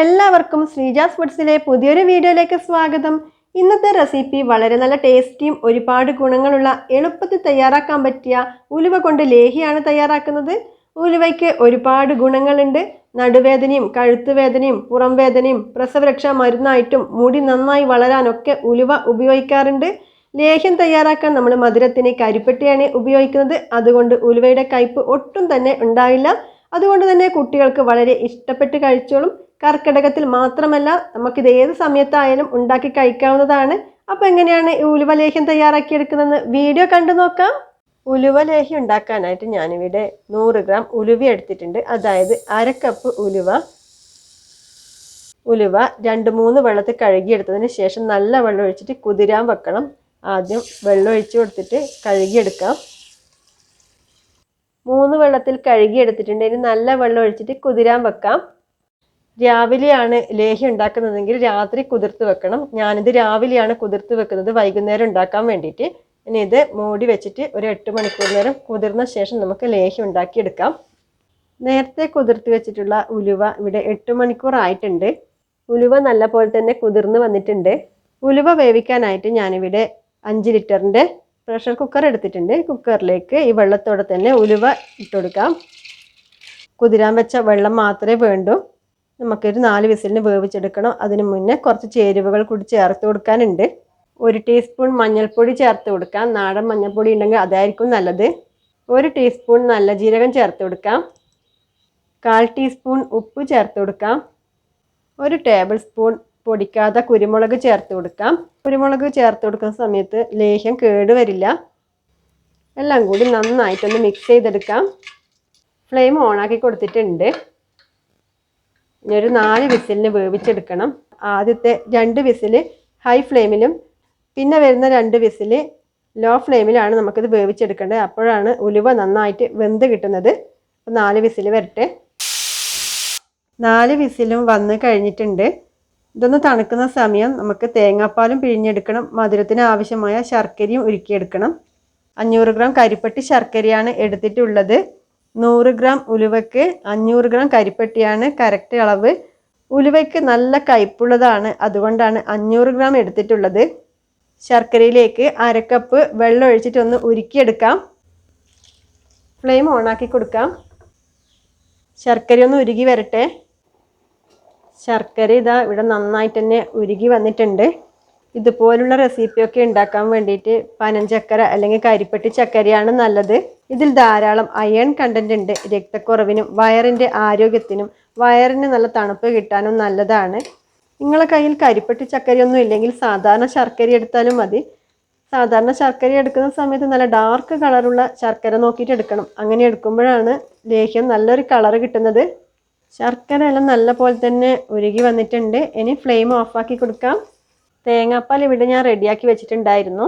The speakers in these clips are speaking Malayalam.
എല്ലാവർക്കും ശ്രീജാസ് ഫുഡ്സിലെ പുതിയൊരു വീഡിയോയിലേക്ക് സ്വാഗതം. ഇന്നത്തെ റെസിപ്പി വളരെ നല്ല ടേസ്റ്റിയും ഒരുപാട് ഗുണങ്ങളുള്ള എളുപ്പത്തിൽ തയ്യാറാക്കാൻ പറ്റിയ ഉലുവ കൊണ്ട് ലേഹിയാണ് തയ്യാറാക്കുന്നത്. ഉലുവയ്ക്ക് ഒരുപാട് ഗുണങ്ങളുണ്ട്. നടുവേദനയും കഴുത്തുവേദനയും പുറം വേദനയും പ്രസവരക്ഷാ മരുന്നായിട്ടും മുടി നന്നായി വളരാനൊക്കെ ഉലുവ ഉപയോഗിക്കാറുണ്ട്. ലേഹ്യം തയ്യാറാക്കാൻ നമ്മൾ മധുരത്തിന് കരിപ്പെട്ടിയാണ് ഉപയോഗിക്കുന്നത്. അതുകൊണ്ട് ഉലുവയുടെ കയ്പ് ഒട്ടും തന്നെ ഉണ്ടാവില്ല. അതുകൊണ്ട് തന്നെ കുട്ടികൾക്ക് വളരെ ഇഷ്ടപ്പെട്ട് കഴിച്ചോളും. കർക്കിടകത്തിൽ മാത്രമല്ല നമുക്കിത് ഏത് സമയത്തായാലും ഉണ്ടാക്കി കഴിക്കാവുന്നതാണ്. അപ്പോൾ എങ്ങനെയാണ് ഈ ഉലുവ ലേഹ്യം തയ്യാറാക്കിയെടുക്കുന്നതെന്ന് വീഡിയോ കണ്ടു നോക്കാം. ഉലുവ ലേഹ്യം ഉണ്ടാക്കാനായിട്ട് ഞാനിവിടെ നൂറ് ഗ്രാം ഉലുവ എടുത്തിട്ടുണ്ട്. അതായത് അര കപ്പ് ഉലുവ. ഉലുവ രണ്ട് മൂന്ന് വെള്ളത്തിൽ കഴുകിയെടുത്തതിന് ശേഷം നല്ല വെള്ളം ഒഴിച്ചിട്ട് കുതിരാൻ വെക്കണം. ആദ്യം വെള്ളം ഒഴിച്ചു കൊടുത്തിട്ട് കഴുകിയെടുക്കാം. മൂന്ന് വെള്ളത്തിൽ കഴുകിയെടുത്തിട്ടുണ്ട്. ഇനി നല്ല വെള്ളം ഒഴിച്ചിട്ട് കുതിരാൻ വെക്കാം. രാവിലെയാണ് ലേഹ്യം ഉണ്ടാക്കുന്നതെങ്കിൽ രാത്രി കുതിർത്ത് വെക്കണം. ഞാനിത് രാവിലെയാണ് കുതിർത്ത് വെക്കുന്നത്. വൈകുന്നേരം ഉണ്ടാക്കാൻ വേണ്ടിയിട്ട്. ഇനി ഇത് മൂടി വെച്ചിട്ട് ഒരു എട്ട് മണിക്കൂർ നേരം കുതിർന്ന ശേഷം നമുക്ക് ലേഹ്യം ഉണ്ടാക്കിയെടുക്കാം. നേരത്തെ കുതിർത്ത് വെച്ചിട്ടുള്ള ഉലുവ ഇവിടെ എട്ട് മണിക്കൂർ ആയിട്ടുണ്ട്. ഉലുവ നല്ല പോലെ തന്നെ കുതിർന്ന് വന്നിട്ടുണ്ട്. ഉലുവ വേവിക്കാനായിട്ട് ഞാനിവിടെ അഞ്ച് ലിറ്ററിന്റെ പ്രഷർ കുക്കർ എടുത്തിട്ടുണ്ട്. കുക്കറിലേക്ക് ഈ വെള്ളത്തോടെ തന്നെ ഉലുവ ഇട്ടുകൊടുക്കാം കുതിരാൻ വെച്ച വെള്ളം മാത്രമേ വേണ്ടൂ. നമുക്കൊരു നാല് വിസിലിന് വേവിച്ചെടുക്കണം. അതിന് മുന്നേ കുറച്ച് ചേരുവകൾ കൂടി ചേർത്ത് കൊടുക്കാനുണ്ട്. ഒരു ടീസ്പൂൺ മഞ്ഞൾപ്പൊടി ചേർത്ത് കൊടുക്കാം. നാടൻ മഞ്ഞൾപ്പൊടി ഉണ്ടെങ്കിൽ അതായിരിക്കും നല്ലത്. ഒരു ടീസ്പൂൺ നല്ല ജീരകം ചേർത്ത് കൊടുക്കാം. കാൽ ടീസ്പൂൺ ഉപ്പ് ചേർത്ത് കൊടുക്കാം. ഒരു ടേബിൾ സ്പൂൺ പൊടിക്കാത്ത കുരുമുളക് ചേർത്ത് കൊടുക്കാം. കുരുമുളക് ചേർത്ത് കൊടുക്കുന്ന സമയത്ത് ലേഹ്യം കേടുവരില്ല എല്ലാം കൂടി നന്നായിട്ടൊന്ന് മിക്സ് ചെയ്തെടുക്കാം. ഫ്ലെയിം ഓണാക്കി കൊടുത്തിട്ടുണ്ട്. ഒരു നാല് വിസിലിന് വേവിച്ചെടുക്കണം. ആദ്യത്തെ രണ്ട് വിസിൽ ഹൈ ഫ്ലെയിമിലും പിന്നെ വരുന്ന രണ്ട് വിസിൽ ലോ ഫ്ലെയിമിലാണ് നമുക്കിത് വേവിച്ചെടുക്കേണ്ടത്. അപ്പോഴാണ് ഉലുവ നന്നായിട്ട് വെന്ത് കിട്ടുന്നത്. അപ്പോൾ നാല് വിസിൽ വരട്ടെ. നാല് വിസിലും വന്ന് കഴിഞ്ഞിട്ടുണ്ട്. ഇതൊന്ന് തണുക്കുന്ന സമയം നമുക്ക് തേങ്ങാപ്പാലും പിഴിഞ്ഞെടുക്കണം. മധുരത്തിന് ആവശ്യമായ ശർക്കരയും ഉരുക്കിയെടുക്കണം. അഞ്ഞൂറ് ഗ്രാം കരിപ്പട്ടി ശർക്കരയാണ് എടുത്തിട്ടുള്ളത്. നൂറ് ഗ്രാം ഉലുവയ്ക്ക് അഞ്ഞൂറ് ഗ്രാം കരിപ്പെട്ടിയാണ് കറക്റ്റ് അളവ്. ഉലുവയ്ക്ക് നല്ല കയ്പുള്ളതാണ്. അതുകൊണ്ടാണ് അഞ്ഞൂറ് ഗ്രാം എടുത്തിട്ടുള്ളത്. ശർക്കരയിലേക്ക് അരക്കപ്പ് വെള്ളം ഒഴിച്ചിട്ടൊന്ന് ഉരുക്കിയെടുക്കാം. ഫ്ലെയിം ഓണാക്കി കൊടുക്കാം. ശർക്കര ഒന്ന് ഉരുകി വരട്ടെ. ശർക്കര ഇതാ ഇവിടെ നന്നായിട്ട് തന്നെ ഉരുകി വന്നിട്ടുണ്ട്. ഇതുപോലുള്ള റെസിപ്പിയൊക്കെ ഉണ്ടാക്കാൻ വേണ്ടിയിട്ട് പനഞ്ചക്കര അല്ലെങ്കിൽ കരിപ്പെട്ടി ചക്കരയാണ് നല്ലത്. ഇതിൽ ധാരാളം അയൺ കണ്ടന്റ് ഉണ്ട്. രക്തക്കുറവിനും വയറിന്റെ ആരോഗ്യത്തിനും വയറിന് നല്ല തണുപ്പ് കിട്ടാനും നല്ലതാണ്. നിങ്ങളെ കയ്യിൽ കരിപ്പെട്ടി ചക്കരയൊന്നും ഇല്ലെങ്കിൽ സാധാരണ ശർക്കര എടുത്താലും മതി. സാധാരണ ശർക്കര എടുക്കുന്ന സമയത്ത് നല്ല ഡാർക്ക് കളറുള്ള ശർക്കര നോക്കിയിട്ട് എടുക്കണം. അങ്ങനെ എടുക്കുമ്പോഴാണ് ലേഹ്യം നല്ലൊരു കളർ കിട്ടുന്നത്. ശർക്കര എല്ലാം നല്ല പോലെ തന്നെ ഉരുകി വന്നിട്ടുണ്ട്. ഇനി ഫ്ലെയിം ഓഫാക്കി കൊടുക്കാം. തേങ്ങാപ്പാൽ ഇവിടെ ഞാൻ റെഡിയാക്കി വെച്ചിട്ടുണ്ടായിരുന്നു.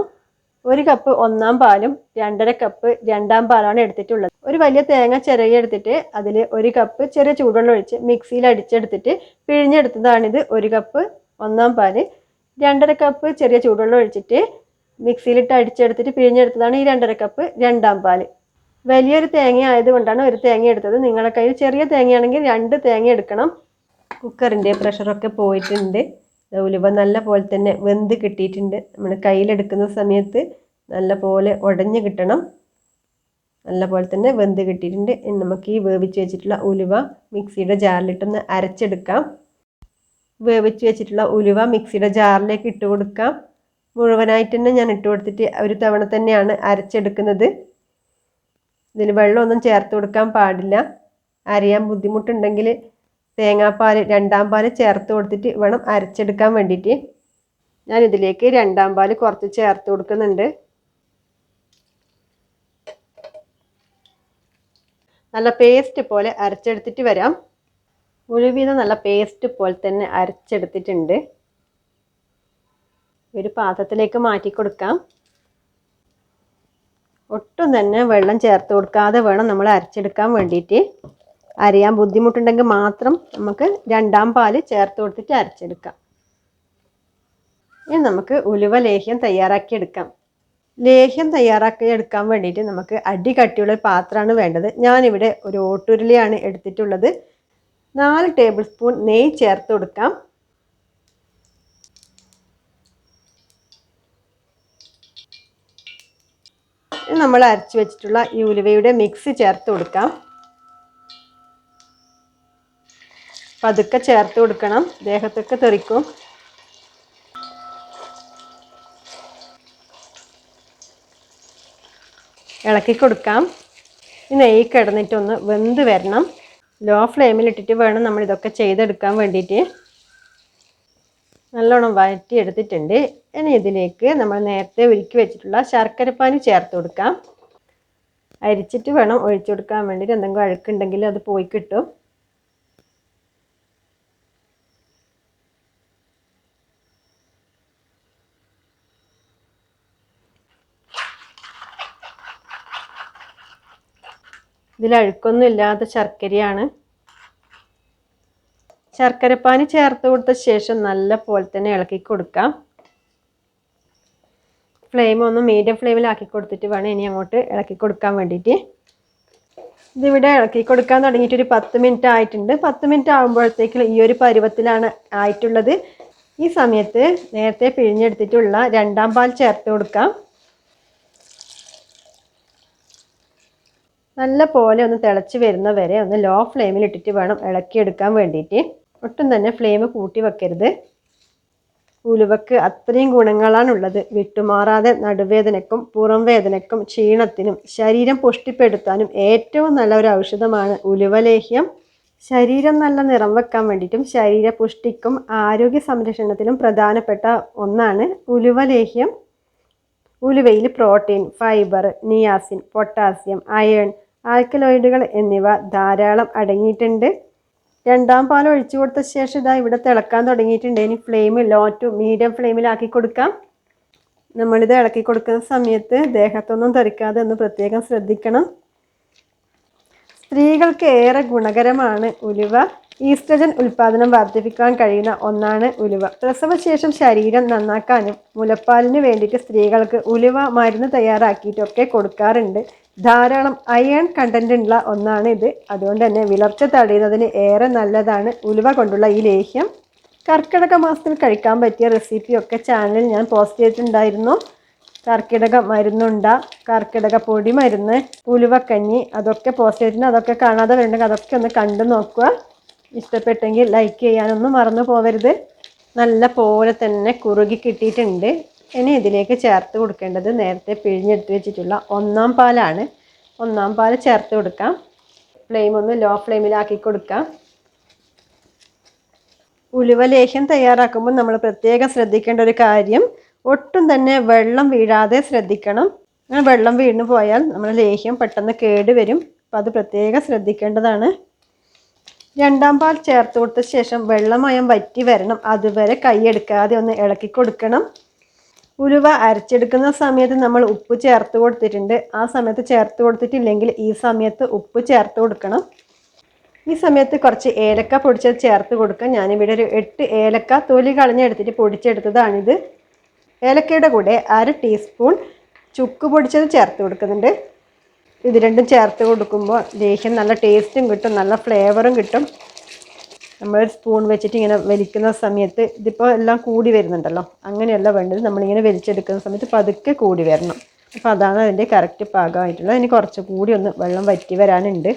ഒരു കപ്പ് ഒന്നാം പാലും രണ്ടര കപ്പ് രണ്ടാം പാലാണ് എടുത്തിട്ടുള്ളത്. ഒരു വലിയ തേങ്ങ ചിരകി എടുത്തിട്ട് അതിൽ ഒരു കപ്പ് ചെറിയ ചൂടുവെള്ളം ഒഴിച്ച് മിക്സിയിൽ അടിച്ചെടുത്തിട്ട് പിഴിഞ്ഞെടുത്തതാണിത്. ഒരു കപ്പ് ഒന്നാം പാൽ രണ്ടര കപ്പ് ചെറിയ ചൂടുവെള്ളം ഒഴിച്ചിട്ട് മിക്സിയിലിട്ട് അടിച്ചെടുത്തിട്ട് പിഴിഞ്ഞെടുത്തതാണ് ഈ രണ്ടര കപ്പ് രണ്ടാം പാൽ. വലിയൊരു തേങ്ങ ആയതുകൊണ്ടാണ് ഒരു തേങ്ങ എടുത്തത്. നിങ്ങളുടെ കയ്യിൽ ചെറിയ തേങ്ങയാണെങ്കിൽ രണ്ട് തേങ്ങ എടുക്കണം. കുക്കറിന്റെ പ്രഷറൊക്കെ പോയിട്ടുണ്ട്. ഉലുവ നല്ല പോലെ തന്നെ വെന്ത് കിട്ടിയിട്ടുണ്ട്. നമ്മൾ കയ്യിലെടുക്കുന്ന സമയത്ത് നല്ല പോലെ ഉടഞ്ഞ് കിട്ടണം. നല്ല പോലെ തന്നെ വെന്ത് കിട്ടിയിട്ടുണ്ട്. നമുക്ക് ഈ വേവിച്ച് വെച്ചിട്ടുള്ള ഉലുവ മിക്സിയുടെ ജാറിലിട്ടൊന്ന് അരച്ചെടുക്കാം. വേവിച്ച് വെച്ചിട്ടുള്ള ഉലുവ മിക്സിയുടെ ജാറിലേക്ക് ഇട്ട് കൊടുക്കാം. മുഴുവനായിട്ട് തന്നെ ഞാൻ ഇട്ട് കൊടുത്തിട്ട് ഒരു തവണ തന്നെയാണ് അരച്ചെടുക്കുന്നത്. ഇതിന് വെള്ളമൊന്നും ചേർത്ത് കൊടുക്കാൻ പാടില്ല. അരയാൻ ബുദ്ധിമുട്ടുണ്ടെങ്കിൽ തേങ്ങാപ്പാൽ രണ്ടാം പാൽ ചേർത്ത് കൊടുത്തിട്ട് വേണം അരച്ചെടുക്കാൻ വേണ്ടിയിട്ട്. ഞാൻ ഇതിലേക്ക് രണ്ടാം പാൽ കുറച്ച് ചേർത്ത് കൊടുക്കുന്നുണ്ട്. നല്ല പേസ്റ്റ് പോലെ അരച്ചെടുത്തിട്ട് വരാം. ഉഴുവിന നല്ല പേസ്റ്റ് പോലെ തന്നെ അരച്ചെടുത്തിട്ടുണ്ട്. ഒരു പാത്രത്തിലേക്ക് മാറ്റി കൊടുക്കാം. ഒട്ടും തന്നെ വെള്ളം ചേർത്ത് കൊടുക്കാതെ വേണം നമ്മൾ അരച്ചെടുക്കാൻ വേണ്ടിയിട്ട്. അരയാൻ ബുദ്ധിമുട്ടുണ്ടെങ്കിൽ മാത്രം നമുക്ക് രണ്ടാം പാൽ ചേർത്ത് കൊടുത്തിട്ട് അരച്ചെടുക്കാം. ഇനി നമുക്ക് ഉലുവ ലേഹ്യം തയ്യാറാക്കി എടുക്കാം ലേഹ്യം തയ്യാറാക്കി എടുക്കാൻ വേണ്ടിയിട്ട് നമുക്ക് അടി കട്ടിയുള്ള പാത്രമാണ് വേണ്ടത്. ഞാനിവിടെ ഒരു ഓട്ടുരുളിയാണ് എടുത്തിട്ടുള്ളത്. നാല് ടേബിൾ സ്പൂൺ നെയ്യ് ചേർത്ത് കൊടുക്കാം. നമ്മൾ അരച്ച് വെച്ചിട്ടുള്ള ഈ ഉലുവയുടെ മിക്സ് ചേർത്ത് കൊടുക്കാം. പതുക്കെ ചേർത്ത് കൊടുക്കണം. ദേഹത്തൊക്കെ തെറിക്കും. ഇളക്കി കൊടുക്കാം. ഈ നെയ്യ് കിടന്നിട്ടൊന്ന് വെന്ത് വരണം. ലോ ഫ്ലെയിമിൽ ഇട്ടിട്ട് വേണം നമ്മൾ ഇതൊക്കെ ചെയ്തെടുക്കാൻ വേണ്ടിയിട്ട്. നല്ലോണം വഴറ്റിയെടുത്തിട്ടുണ്ട്. ഇനി ഇതിലേക്ക് നമ്മൾ നേരത്തെ ഒരുക്കി വെച്ചിട്ടുള്ള ശർക്കരപ്പാനി ചേർത്ത് കൊടുക്കാം. അരിച്ചിട്ട് വേണം ഒഴിച്ചു കൊടുക്കാൻ വേണ്ടിയിട്ട്. എന്തെങ്കിലും അഴുക്കുണ്ടെങ്കിൽ അത് പോയി കിട്ടും. ഇതിൽ അഴുക്കൊന്നും ഇല്ലാത്ത ശർക്കരയാണ്. ശർക്കരപ്പാനി ചേർത്ത് കൊടുത്ത ശേഷം നല്ല പോലെ തന്നെ ഇളക്കി കൊടുക്കാം. ഫ്ലെയിം ഒന്ന് മീഡിയം ഫ്ലെയിമിലാക്കി കൊടുത്തിട്ട് വേണം ഇനി അങ്ങോട്ട് ഇളക്കി കൊടുക്കാൻ വേണ്ടിയിട്ട്. ഇതിവിടെ ഇളക്കി കൊടുക്കാൻ തുടങ്ങിയിട്ട് ഒരു പത്ത് മിനിറ്റ് ആയിട്ടുണ്ട്. പത്ത് മിനിറ്റ് ആകുമ്പോഴത്തേക്കും ഈ ഒരു പരുവത്തിലാണ് ആയിട്ടുള്ളത്. ഈ സമയത്ത് നേരത്തെ പിഴിഞ്ഞെടുത്തിട്ടുള്ള രണ്ടാം പാൽ ചേർത്ത് കൊടുക്കാം. നല്ല പോലെ ഒന്ന് തിളച്ച് വരുന്ന വരെ ഒന്ന് ലോ ഫ്ലെയിമിൽ ഇട്ടിട്ട് വേണം ഇളക്കിയെടുക്കാൻ വേണ്ടിയിട്ട് ഒട്ടും തന്നെ ഫ്ലെയിം കൂട്ടി വെക്കരുത്. ഉലുവക്ക് അത്രയും ഗുണങ്ങളാണുള്ളത്. വിട്ടുമാറാതെ നടുവേദനക്കും പുറം വേദനക്കും ക്ഷീണത്തിനും ശരീരം പുഷ്ടിപ്പെടുത്താനും ഏറ്റവും നല്ല ഒരു ഔഷധമാണ് ഉലുവലേഹ്യം. ശരീരം നല്ല നിറം വെക്കാൻ വേണ്ടിയിട്ടും ശരീര പുഷ്ടിക്കും ആരോഗ്യ സംരക്ഷണത്തിനും പ്രധാനപ്പെട്ട ഒന്നാണ് ഉലുവലേഹ്യം. ഉലുവയിൽ protein fibre niacin potassium iron ആൽക്കലോയിഡുകൾ എന്നിവ ധാരാളം അടങ്ങിയിട്ടുണ്ട്. രണ്ടാം പാൽ ഒഴിച്ചു കൊടുത്ത ശേഷം ഇതാ ഇവിടെ തിളക്കാൻ തുടങ്ങിയിട്ടുണ്ട്. ഇനി ഫ്ലെയിം ലോ ടു മീഡിയം ഫ്ലെയിമിലാക്കി കൊടുക്കാം. നമ്മളിത് ഇളക്കി കൊടുക്കുന്ന സമയത്ത് ദേഹത്തൊന്നും തെറിക്കാതെ ഒന്ന് പ്രത്യേകം ശ്രദ്ധിക്കണം. സ്ത്രീകൾക്ക് ഏറെ ഗുണകരമാണ് ഉലുവ. ഈസ്ട്രജൻ ഉൽപ്പാദനം വർദ്ധിപ്പിക്കാൻ കഴിയുന്ന ഒന്നാണ് ഉലുവ. പ്രസവശേഷം ശരീരം നന്നാക്കാനും മുലപ്പാലിന് വേണ്ടിയിട്ട് സ്ത്രീകൾക്ക് ഉലുവ മരുന്ന് തയ്യാറാക്കിയിട്ടൊക്കെ കൊടുക്കാറുണ്ട്. ധാരാളം അയൺ കണ്ടന്റ് ഉള്ള ഒന്നാണ് ഇത്. അതുകൊണ്ട് തന്നെ വിളർച്ച തടയുന്നതിന് ഏറെ നല്ലതാണ് ഉലുവ കൊണ്ടുള്ള ഈ ലേഹ്യം. കർക്കിടക മാസത്തിൽ കഴിക്കാൻ പറ്റിയ റെസിപ്പിയൊക്കെ ചാനലിൽ ഞാൻ പോസ്റ്റ് ചെയ്തിട്ടുണ്ടായിരുന്നു. കർക്കിടക മരുന്നുണ്ട കർക്കിടക പൊടി മരുന്ന് ഉലുവക്കഞ്ഞി അതൊക്കെ പോസ്റ്റ് ചെയ്തിട്ടുണ്ട്. അതൊക്കെ കാണാതെ വരുന്നുണ്ടെങ്കിൽ അതൊക്കെ ഒന്ന് കണ്ടു നോക്കുക. ഇഷ്ടപ്പെട്ടെങ്കിൽ ലൈക്ക് ചെയ്യാനൊന്നും മറന്നു പോവരുത്. നല്ല പോലെ തന്നെ കുറുകി കിട്ടിയിട്ടുണ്ട്. ഇനി ഇതിലേക്ക് ചേർത്ത് കൊടുക്കേണ്ടത് നേരത്തെ പിഴിഞ്ഞെടുത്ത് വെച്ചിട്ടുള്ള ഒന്നാം പാലാണ്. ഒന്നാം പാൽ ചേർത്ത് കൊടുക്കാം. ഫ്ലെയിം ഒന്ന് ലോ ഫ്ലെയിമിലാക്കി കൊടുക്കാം. ഉലുവ ലേഹ്യം തയ്യാറാക്കുമ്പോൾ നമ്മൾ പ്രത്യേകം ശ്രദ്ധിക്കേണ്ട ഒരു കാര്യം ഒട്ടും തന്നെ വെള്ളം വീഴാതെ ശ്രദ്ധിക്കണം. അങ്ങനെ വെള്ളം വീണു പോയാൽ നമ്മുടെ ലേഹ്യം പെട്ടെന്ന് കേട് വരും. അപ്പോൾ അത് പ്രത്യേകം ശ്രദ്ധിക്കേണ്ടതാണ്. രണ്ടാം പാൽ ചേർത്ത് കൊടുത്ത ശേഷം വെള്ളമയം വറ്റി വരണം. അതുവരെ കൈയെടുക്കാതെ ഒന്ന് ഇളക്കി കൊടുക്കണം. ഉലുവ അരച്ചെടുക്കുന്ന സമയത്ത് നമ്മൾ ഉപ്പ് ചേർത്ത് കൊടുത്തിട്ടുണ്ട്. ആ സമയത്ത് ചേർത്ത് കൊടുത്തിട്ടില്ലെങ്കിൽ ഈ സമയത്ത് ഉപ്പ് ചേർത്ത് കൊടുക്കണം. ഈ സമയത്ത് കുറച്ച് ഏലക്ക പൊടിച്ചത് ചേർത്ത് കൊടുക്കാം ഞാനിവിടെ ഒരു എട്ട് ഏലക്ക തൊലി കളഞ്ഞെടുത്തിട്ട് പൊടിച്ചെടുത്തതാണിത്. ഏലക്കയുടെ കൂടെ അര ടീസ്പൂൺ ചുക്ക് പൊടിച്ചത് ചേർത്ത് കൊടുക്കുന്നുണ്ട്. ഇത് രണ്ടും ചേർത്ത് കൊടുക്കുമ്പോൾ ലേഹ്യം നല്ല ടേസ്റ്റും കിട്ടും നല്ല ഫ്ലേവറും കിട്ടും. നമ്മൾ സ്പൂൺ വെച്ചിട്ട് ഇങ്ങനെ വലിക്കുന്ന സമയത്ത് ഇതിപ്പോൾ എല്ലാം കൂടി വരുന്നുണ്ടല്ലോ. അങ്ങനെയല്ല വേണ്ടത് നമ്മളിങ്ങനെ വലിച്ചെടുക്കുന്ന സമയത്ത് പതുക്കെ കൂടി വരണം. അപ്പോൾ അതാണ് അതിന്റെ കറക്റ്റ് പാകമായിട്ടുള്ളത്. ഇനി കുറച്ച് കൂടി ഒന്ന് വെള്ളം വറ്റി വരാനുണ്ട്.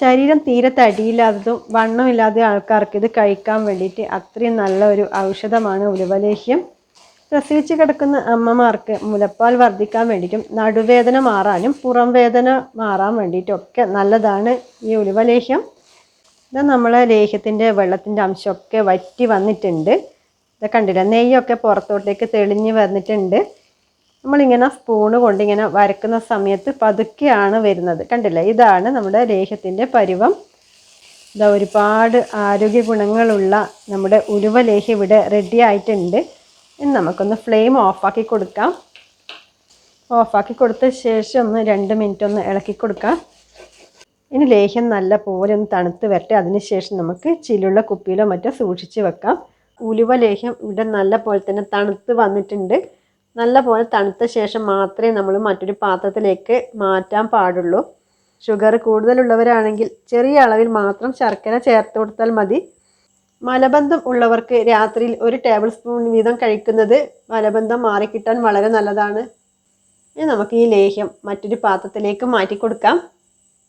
ശരീരം തീരെ തടിയില്ലാത്തതും വണ്ണമില്ലാത്ത ആൾക്കാർക്ക് ഇത് കഴിക്കാൻ വേണ്ടിയിട്ട് അത്രയും നല്ല ഒരു ഔഷധമാണ് ഉലുവലേഹ്യം. പ്രസവിച്ച് കിടക്കുന്ന അമ്മമാർക്ക് മുലപ്പാൽ വർദ്ധിക്കാൻ വേണ്ടിയിട്ടും നടുവേദന മാറാനും പുറം വേദന മാറാൻ വേണ്ടിയിട്ടും ഒക്കെ നല്ലതാണ് ഈ ഉലുവലേഹ്യം. ഇത് നമ്മളെ ലേഹ്യത്തിന്റെ വെള്ളത്തിന്റെ അംശമൊക്കെ വറ്റി വന്നിട്ടുണ്ട്. ഇത് കണ്ടില്ല? നെയ്യൊക്കെ പുറത്തോട്ടേക്ക് തെളിഞ്ഞ് വന്നിട്ടുണ്ട്. നമ്മളിങ്ങനെ സ്പൂണ് കൊണ്ട് ഇങ്ങനെ വരക്കുന്ന സമയത്ത് പതുക്കെയാണ് വരുന്നത്. കണ്ടില്ല? ഇതാണ് നമ്മുടെ ലേഹ്യത്തിന്റെ പരുവം. ഇതാ ഒരുപാട് ആരോഗ്യ ഗുണങ്ങളുള്ള നമ്മുടെ ഉലുവ ലേഹ്യം ഇവിടെ റെഡി ആയിട്ടുണ്ട്. ഇനി നമുക്കൊന്ന് ഫ്ലെയിം ഓഫാക്കി കൊടുക്കാം. ഓഫാക്കി കൊടുത്ത ശേഷം ഒന്ന് രണ്ട് മിനിറ്റ് ഒന്ന് ഇളക്കി കൊടുക്കാം. ഇനി ലേഹ്യം നല്ല പോലെ ഒന്ന് തണുത്ത് വരട്ടെ. അതിനുശേഷം നമുക്ക് ചില്ലുള്ള കുപ്പിയിലോ മറ്റോ സൂക്ഷിച്ച് വെക്കാം. ഉലുവ ലേഹ്യം ഇവിടെ നല്ല പോലെ തന്നെ തണുത്ത് വന്നിട്ടുണ്ട്. നല്ല പോലെ തണുത്ത ശേഷം മാത്രമേ നമ്മൾ മറ്റൊരു പാത്രത്തിലേക്ക് മാറ്റാൻ പാടുള്ളൂ. ഷുഗർ കൂടുതലുള്ളവരാണെങ്കിൽ ചെറിയ അളവിൽ മാത്രം ശർക്കര ചേർത്ത് കൊടുത്താൽ മതി. മലബന്ധം ഉള്ളവർക്ക് രാത്രിയിൽ ഒരു ടേബിൾ സ്പൂൺ വീതം കഴിക്കുന്നത് മലബന്ധം മാറിക്കിട്ടാൻ വളരെ നല്ലതാണ്. ഇനി നമുക്ക് ഈ ലേഹ്യം മറ്റൊരു പാത്രത്തിലേക്ക് മാറ്റി കൊടുക്കാം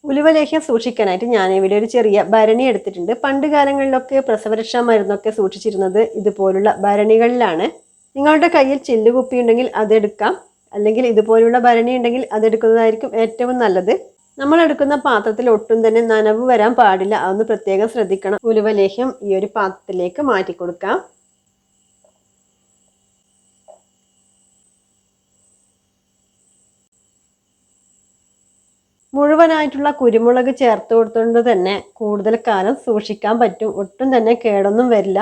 ഉലുവ ലേഹ്യം സൂക്ഷിക്കാനായിട്ട് ഞാൻ ഇവിടെ ഒരു ചെറിയ ഭരണി എടുത്തിട്ടുണ്ട്. പണ്ട് കാലങ്ങളിലൊക്കെ പ്രസവരക്ഷാ മരുന്നൊക്കെ സൂക്ഷിച്ചിരുന്നത് ഇതുപോലുള്ള ഭരണികളിലാണ്. നിങ്ങളുടെ കയ്യിൽ ചില്ലുകുപ്പി ഉണ്ടെങ്കിൽ അതെടുക്കാം. അല്ലെങ്കിൽ ഇതുപോലുള്ള ഭരണി ഉണ്ടെങ്കിൽ അതെടുക്കുന്നതായിരിക്കും ഏറ്റവും നല്ലത്. നമ്മൾ എടുക്കുന്ന പാത്രത്തിൽ ഒട്ടും തന്നെ നനവ് വരാൻ പാടില്ല. അതൊന്ന് പ്രത്യേകം ശ്രദ്ധിക്കണം. ഉലുവലേഹ്യം ഈ ഒരു പാത്രത്തിലേക്ക് മാറ്റി കൊടുക്കാം മുഴുവനായിട്ടുള്ള കുരുമുളക് ചേർത്ത് കൊടുത്തുകൊണ്ട് തന്നെ കൂടുതൽ കാലം സൂക്ഷിക്കാൻ പറ്റും. ഒട്ടും തന്നെ കേടൊന്നും വരില്ല.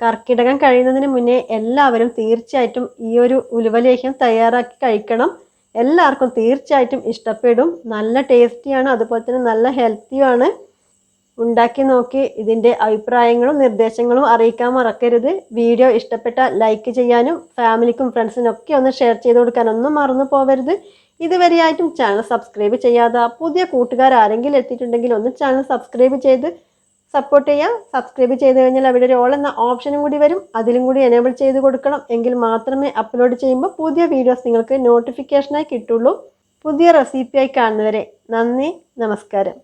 കർക്കിടകം കഴിയുന്നതിന് മുന്നേ എല്ലാവരും തീർച്ചയായിട്ടും ഈ ഒരു ഉലുവലേഹ്യം തയ്യാറാക്കി കഴിക്കണം. എല്ലാവർക്കും തീർച്ചയായിട്ടും ഇഷ്ടപ്പെടും. നല്ല ടേസ്റ്റിയാണ് അതുപോലെ തന്നെ നല്ല ഹെൽത്തിയുമാണ്. ഉണ്ടാക്കി നോക്കി ഇതിന്റെ അഭിപ്രായങ്ങളും നിർദ്ദേശങ്ങളും അറിയിക്കാൻ മറക്കരുത്. വീഡിയോ ഇഷ്ടപ്പെട്ട ലൈക്ക് ചെയ്യാനും ഫാമിലിക്കും ഫ്രണ്ട്സിനൊക്കെ ഒന്ന് ഷെയർ ചെയ്ത് കൊടുക്കാനൊന്നും മറന്നു പോകരുത് ഇതുവരെയായിട്ടും ചാനൽ സബ്സ്ക്രൈബ് ചെയ്യാതെ പുതിയ കൂട്ടുകാർ ആരെങ്കിലും എത്തിയിട്ടുണ്ടെങ്കിൽ ഒന്ന് ചാനൽ സബ്സ്ക്രൈബ് ചെയ്ത് സപ്പോർട്ട് ചെയ്യുക സബ്സ്ക്രൈബ് ചെയ്ത് കഴിഞ്ഞാൽ അവിടെ ഒരു ഓൾ എന്ന ഓപ്ഷനും കൂടി വരും. അതിലും കൂടി എനേബിൾ ചെയ്ത് കൊടുക്കണം. എങ്കിൽ മാത്രമേ അപ്ലോഡ് ചെയ്യുമ്പോൾ പുതിയ വീഡിയോസ് നിങ്ങൾക്ക് നോട്ടിഫിക്കേഷനായി കിട്ടുള്ളൂ. പുതിയ റെസിപ്പിയായി കാണുന്നവരെ നന്ദി നമസ്കാരം.